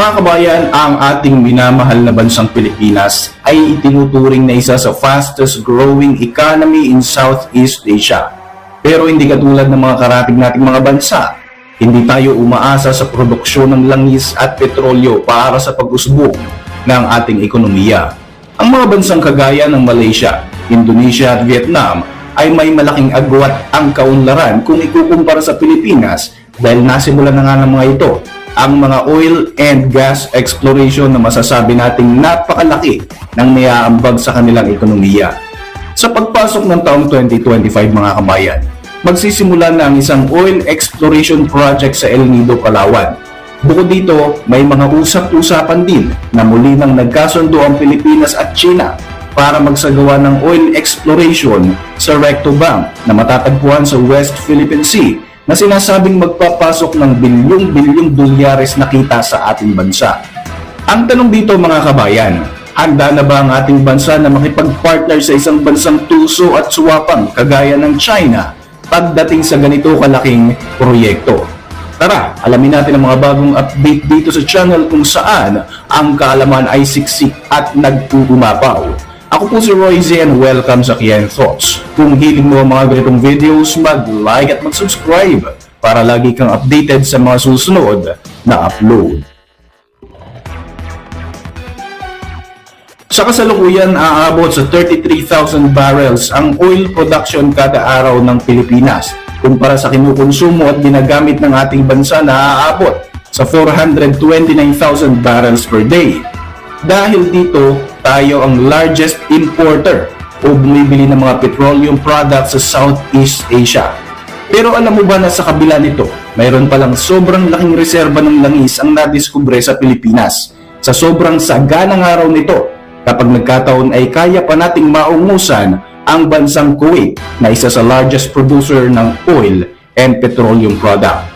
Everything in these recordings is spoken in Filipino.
Mga kabayan, ang ating minamahal na bansang Pilipinas ay itinuturing na isa sa fastest growing economy in Southeast Asia. Pero hindi katulad ng mga karating nating mga bansa, hindi tayo umaasa sa produksyon ng langis at petrolyo para sa pag-usbong ng ating ekonomiya. Ang mga bansang kagaya ng Malaysia, Indonesia at Vietnam ay may malaking agwat ang kaunlaran kung ikukumpara sa Pilipinas dahil nasimulan na nga ng mga ito ang mga oil and gas exploration na masasabi nating napakalaki ng niaambag sa kanilang ekonomiya. Sa pagpasok ng taong 2025 mga kabayan, magsisimula na ang isang oil exploration project sa El Nido, Palawan. Bukod dito, may mga usap-usapan din na muli nang nagkasundo ang Pilipinas at China para magsagawa ng oil exploration sa Recto Bank na matatagpuan sa West Philippine Sea na sinasabing magpapasok ng bilyong-bilyong dolyares na kita sa ating bansa. Ang tanong dito mga kabayan, handa na ba ang ating bansa na makipag-partner sa isang bansang tuso at suwapang kagaya ng China pagdating sa ganito kalaking proyekto? Tara, alamin natin ang mga bagong update dito sa channel kung saan ang kaalaman ay siksik at nagpupumapaw. Ako po si Roy Z and welcome sa Kian Thoughts. Kung hiling mo ang mga ganitong videos, mag-like at mag-subscribe para lagi kang updated sa mga susunod na upload. Sa kasalukuyan, aabot sa 33,000 barrels ang oil production kada araw ng Pilipinas kumpara sa kinukonsumo at ginagamit ng ating bansa na aabot sa 429,000 barrels per day. Dahil dito, tayo ang largest importer o bumibili ng mga petroleum products sa Southeast Asia. Pero alam mo ba na sa kabila nito, mayroon palang sobrang laking reserba ng langis ang nadiskubre sa Pilipinas. Sa sobrang saganang araw nito, kapag nagkataon ay kaya pa nating maungusan ang bansang Kuwait na isa sa largest producer ng oil and petroleum product.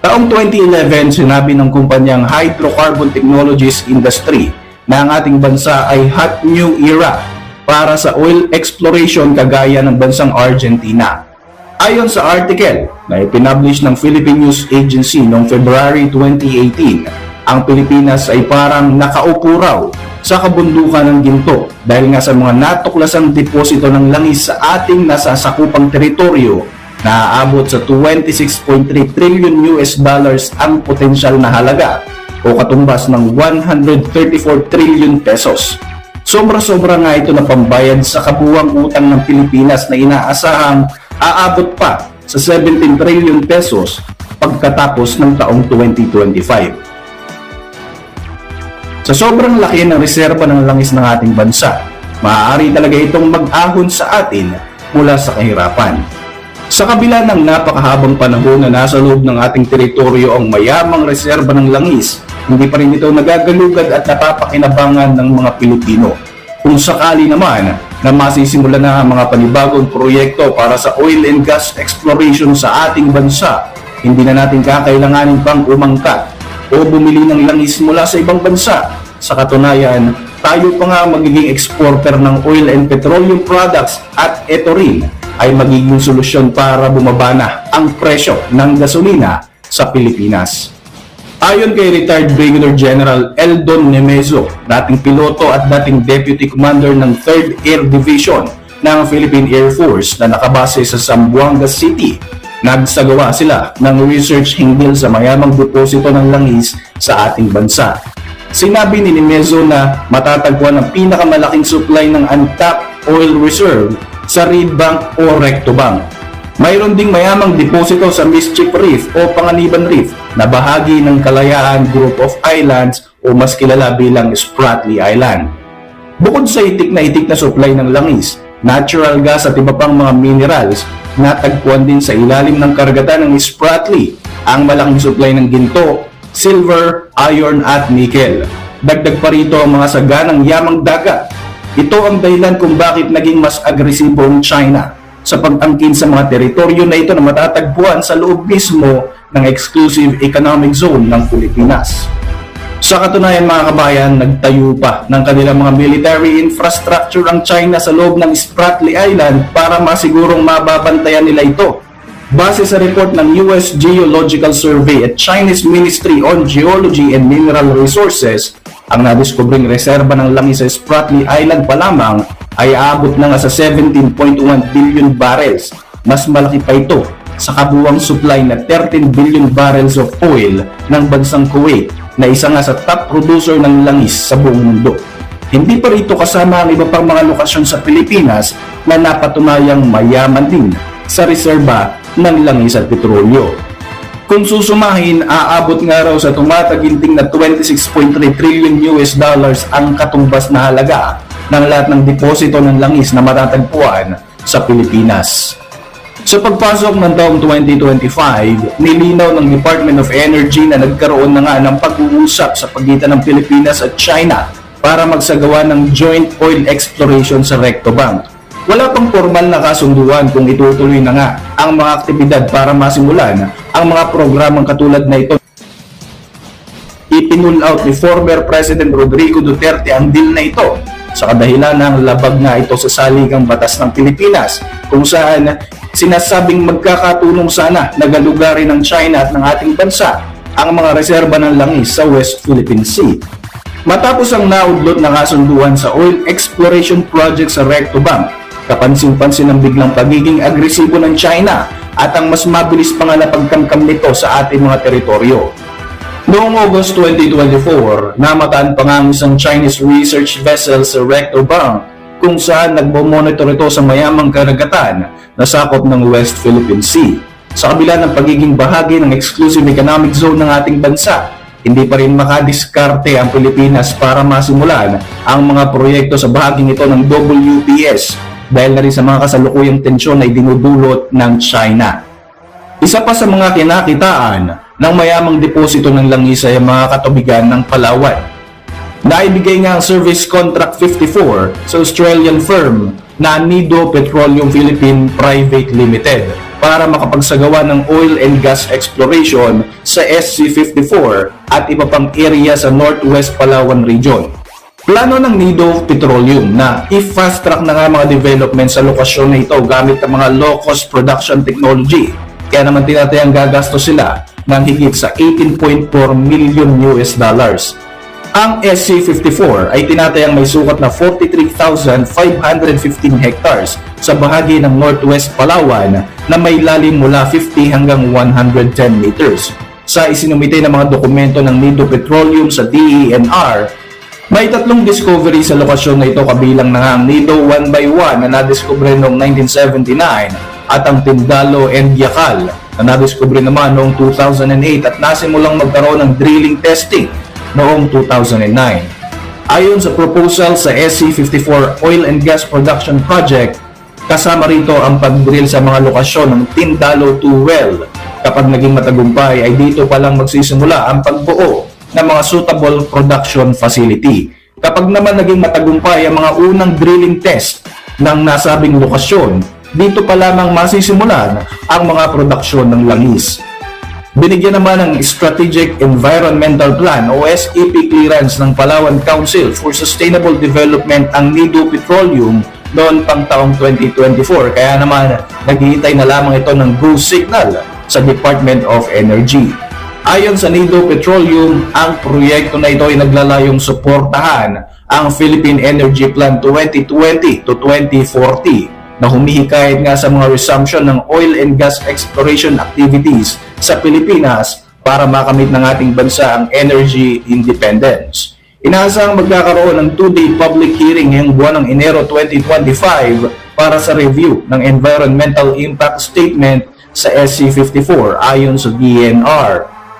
Taong 2011, sinabi ng kumpanyang Hydrocarbon Technologies Industry na ang ating bansa ay hot new era para sa oil exploration kagaya ng bansang Argentina. Ayon sa article na ipinablish ng Philippine News Agency noong February 2018, ang Pilipinas ay parang nakaupo raw sa kabundukan ng ginto dahil nga sa mga natuklasang deposito ng langis sa ating nasasakupang teritoryo na aabot sa 26.3 trillion US dollars ang potensyal na halaga o katumbas ng 134 trillion pesos. Sobra-sobra nga ito na pambayad sa kabuwang utang ng Pilipinas na inaasahang aabot pa sa 17 trillion pesos pagkatapos ng taong 2025. Sa sobrang laki ng reserba ng langis ng ating bansa, maaari talaga itong mag-ahon sa atin mula sa kahirapan. Sa kabila ng napakahabang panahon na nasa loob ng ating teritoryo ang mayamang reserba ng langis, hindi pa rin ito nagagalugad at napapakinabangan ng mga Pilipino. Kung sakali naman na masisimula na ang mga panibagong proyekto para sa oil and gas exploration sa ating bansa, hindi na natin kakailanganin pang umangkat o bumili ng langis mula sa ibang bansa. Sa katunayan, tayo pa nga magiging exporter ng oil and petroleum products at ito rin ay magiging solusyon para bumaba na ang presyo ng gasolina sa Pilipinas. Ayon kay retired Brigadier General Eldon Nemezo, dating piloto at dating Deputy Commander ng 3rd Air Division ng Philippine Air Force na nakabase sa Zamboanga City, nagsagawa sila ng research hinggil sa mayamang deposito ng langis sa ating bansa. Sinabi ni Nemezo na matatagpuan ang pinakamalaking supply ng untapped oil reserve sa Reed Bank o Recto Bank. Mayroon ding mayamang deposito sa Mischief Reef o Panganiban Reef na bahagi ng Kalayaan Group of Islands o mas kilala bilang Spratly Island. Bukod sa itik na itik na supply ng langis, natural gas at iba pang mga minerals, natagpuan din sa ilalim ng karagatan ng Spratly ang malaking supply ng ginto, silver, iron at nickel. Dagdag pa rito ang mga saganang yamang dagat. Ito ang dahilan kung bakit naging mas agresibo ang China sa pag-angkin sa mga teritoryo na ito na matatagpuan sa loob mismo ng exclusive economic zone ng Pilipinas. Sa katunayan mga kabayan, nagtayo pa ng kanilang mga military infrastructure ang China sa loob ng Spratly Island para masigurong mababantayan nila ito. Base sa report ng US Geological Survey at Chinese Ministry on Geology and Mineral Resources, ang nadiskubring reserba ng langis sa Spratly Island pa lamang ay aabot na nga sa 17.1 billion barrels. Mas malaki pa ito sa kabuwang supply na 13 billion barrels of oil ng bansang Kuwait na isa nga sa top producer ng langis sa buong mundo. Hindi pa rito kasama ang iba pang mga lokasyon sa Pilipinas na napatunayang mayaman din sa reserba ng langis at petrolyo. Kung susumahin, aabot nga raw sa tumataginting na 26.3 trillion US dollars ang katumbas na halaga ng lahat ng deposito ng langis na matatagpuan sa Pilipinas. Sa pagpasok ng taong 2025, nilinaw ng Department of Energy na nagkaroon na nga ng pag-uusap sa pagitan ng Pilipinas at China para magsagawa ng joint oil exploration sa Recto Bank. Wala pang formal na kasunduan kung itutuloy na nga ang mga aktibidad para masimulan ang mga programang katulad na ito. Ipinul out ni former President Rodrigo Duterte ang deal na ito sa kadahilan ng labag nga ito sa saligang batas ng Pilipinas kung saan sinasabing magkakatulong sana na galugarin ng China at ng ating bansa ang mga reserba ng langis sa West Philippine Sea. Matapos ang naudlot na kasunduan sa oil exploration project sa Recto Bank, kapansin-pansin ang biglang pagiging agresibo ng China at ang mas mabilis pa nga na pagkamkam nito sa ating mga teritoryo. Noong August 2024, namataan pa nga ang isang Chinese research vessel sa Recto Bank kung saan nagbo-monitor ito sa mayamang karagatan na sakop ng West Philippine Sea. Sa kabila ng pagiging bahagi ng exclusive economic zone ng ating bansa, hindi pa rin makadiskarte ang Pilipinas para masimulan ang mga proyekto sa bahaging ito ng WPS dahil na rin sa mga kasalukuyang tensyon na dinudulot ng China. Isa pa sa mga kinakitaan ng mayamang deposito ng langis ay mga katubigan ng Palawan. Naibigay nga ang Service Contract 54 sa Australian firm na Nido Petroleum Philippine Private Limited para makapagsagawa ng oil and gas exploration sa SC-54 at iba pang area sa Northwest Palawan Region. Plano ng Nido Petroleum na i-fast track na nga mga development sa lokasyon na ito gamit ang mga low-cost production technology. Kaya naman tinatayang gagastos sila ng higit sa 18.4 million US dollars. Ang SC-54 ay tinatayang may sukat na 43,515 hectares sa bahagi ng Northwest Palawan na may lalim mula 50 hanggang 110 meters. Sa isinumite ng mga dokumento ng Nido Petroleum sa DENR, may tatlong discovery sa lokasyon na ito kabilang na ang Nido 1 by 1 na nadiskubre noong 1979 at ang Tindalo and Yakal na nadiskubre naman noong 2008 at nasimulang magkaroon ng drilling testing noong 2009. Ayon sa proposal sa SC54 Oil and Gas Production Project, kasama rito ang pag-drill sa mga lokasyon ng Tindalo 2 well. Kapag naging matagumpay ay dito pa lang magsisimula ang pagbuo ng mga suitable production facility. Kapag naman naging matagumpay ang mga unang drilling test ng nasabing lokasyon, dito pa lamang masisimulan ang mga produksyon ng langis. Binigyan naman ng Strategic Environmental Plan o SEP clearance ng Palawan Council for Sustainable Development ang Nido Petroleum noon pang taong 2024. Kaya naman naghihintay na lamang ito ng go signal sa Department of Energy. Ayon sa Nido Petroleum, ang proyekto na ito ay naglalayong suportahan ang Philippine Energy Plan 2020 to 2040 na humihikayat nga sa mga resumption ng oil and gas exploration activities sa Pilipinas para makamit ng ating bansa ang energy independence. Inaasahang magkakaroon ng two-day public hearing ngayong buwan ng Enero 2025 para sa review ng Environmental Impact Statement sa SC54 ayon sa DNR.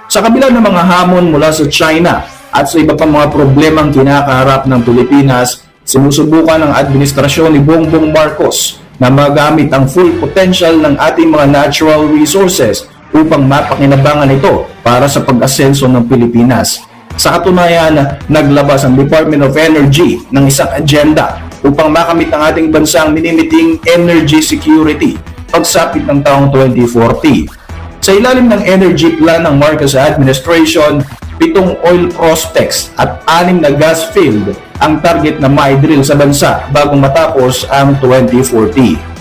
Sa kabila ng mga hamon mula sa China at sa iba pang mga problemang kinakaharap ng Pilipinas, sinusubukan ng administrasyon ni Bongbong Marcos na magamit ang full potential ng ating mga natural resources upang mapakinabangan ito para sa pag-asenso ng Pilipinas. Sa katunayan, naglabas ang Department of Energy ng isang agenda upang makamit ang ating bansang minimiting energy security pagsapit ng taong 2040. Sa ilalim ng energy plan ng Marcos administration, pitong oil prospects at anim na gas field ang target na ma-drill sa bansa bago matapos ang 2040.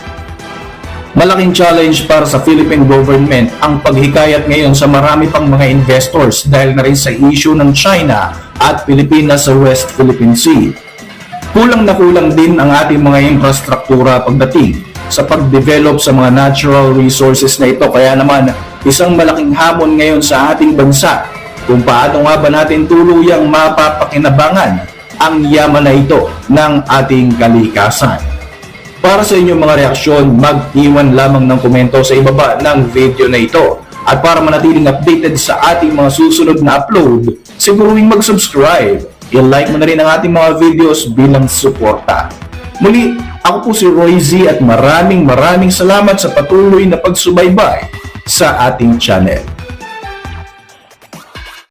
Malaking challenge para sa Philippine government ang paghikayat ngayon sa marami pang mga investors dahil na rin sa issue ng China at Pilipinas sa West Philippine Sea. Kulang na kulang din ang ating mga infrastruktura pagdating sa pag-develop sa mga natural resources na ito. Kaya naman, isang malaking hamon ngayon sa ating bansa kung paano nga ba natin tuluyang mapapakinabangan ang yaman na ito ng ating kalikasan. Para sa inyong mga reaksyon, mag-iwan lamang ng komento sa ibaba ng video na ito. At para manatiling updated sa ating mga susunod na upload, siguruhin mag-subscribe. I-like mo na rin ang ating mga videos bilang suporta. Muli, ako po si Roy Z at maraming maraming salamat sa patuloy na pagsubaybay sa ating channel.